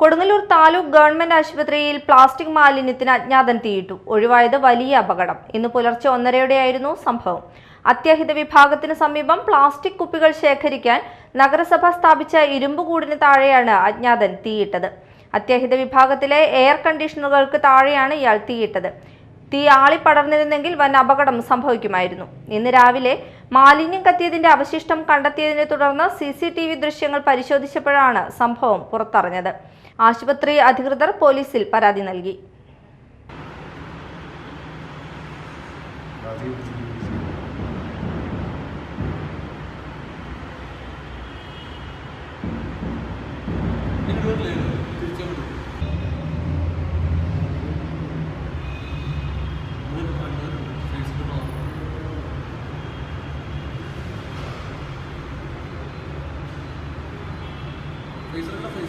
Kodungallur taluk government ആശുപത്രിയിൽ plastic മാലിന്യത്തിന് അജ്ഞാതൻ തീയിട്ടു. ഒഴിവായത് വലിയ അപകടം. ഇന്ന് പുലർച്ചെ ഒന്നരയോടെയായിരുന്നു സംഭവം. അത്യാഹിത വിഭാഗത്തിന് സമീപം പ്ലാസ്റ്റിക് കുപ്പികൾ ശേഖരിക്കാൻ നഗരസഭ സ്ഥാപിച്ച ഇരുമ്പുകൂടിന് താഴെയാണ് അജ്ഞാതൻ തീയിട്ടത്. അത്യാഹിത വിഭാഗത്തിലെ എയർ കണ്ടീഷണറുകൾക്ക് താഴെയാണ് ഇയാൾ തീയിട്ടത്. തീ ആളി ആളിപ്പടർന്നിരുന്നെങ്കിൽ വൻ അപകടം സംഭവിക്കുമായിരുന്നു. ഇന്ന് രാവിലെ മാലിന്യം കത്തിയതിന്റെ അവശിഷ്ടം കണ്ടെത്തിയതിനെ തുടർന്ന് സി ദൃശ്യങ്ങൾ പരിശോധിച്ചപ്പോഴാണ് സംഭവം പുറത്തറിഞ്ഞത്. ആശുപത്രി അധികൃതർ പോലീസിൽ പരാതി നൽകി. ഫേസ്